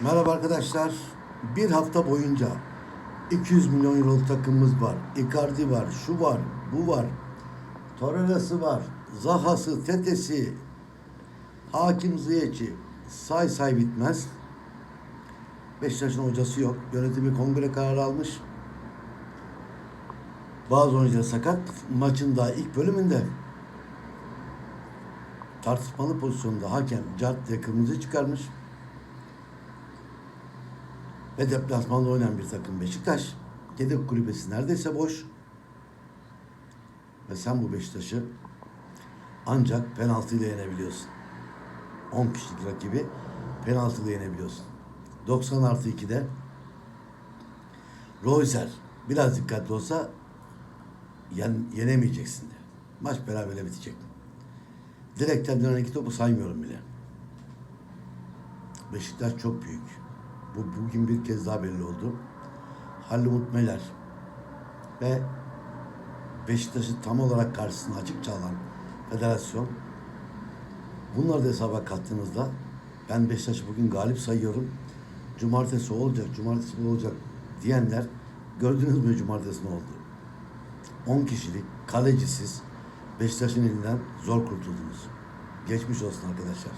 Merhaba arkadaşlar. Bir hafta boyunca 200 milyon euroluk takımımız var. Icardi var, şu var, bu var. Torreira'sı var, Zaha'sı, Tetesi, Hakim Ziyech'i say say bitmez. Beşiktaş'ın hocası yok. Yönetimi kongre kararı almış. Bazı oyuncular sakat. Maçın daha ilk bölümünde tartışmalı pozisyonda hakem cart diye kırmızı çıkarmış. Ve deplasmanda oynayan bir takım Beşiktaş. Yedek kulübesi neredeyse boş. Ve sen bu Beşiktaş'ı ancak penaltıyla yenebiliyorsun. 10 kişilik rakibi penaltıyla yenebiliyorsun. 90 artı 2'de Royser biraz dikkatli olsa yen, yenemeyeceksin de. Maç berabere bitecek. Direkten dönen iki topu saymıyorum bile. Beşiktaş çok büyük. Bu bugün bir kez daha belli oldu. Halil Umut Meler ve Beşiktaş'ı tam olarak karşısına açıkça alan federasyon bunları da hesaba kattığınızda ben Beşiktaş'ı bugün galip sayıyorum. Cumartesi olacak, cumartesi olacak diyenler gördünüz mü cumartesi ne oldu? 10 kişilik kalecisiz Beşiktaş'ın elinden zor kurtuldunuz. Geçmiş olsun arkadaşlar.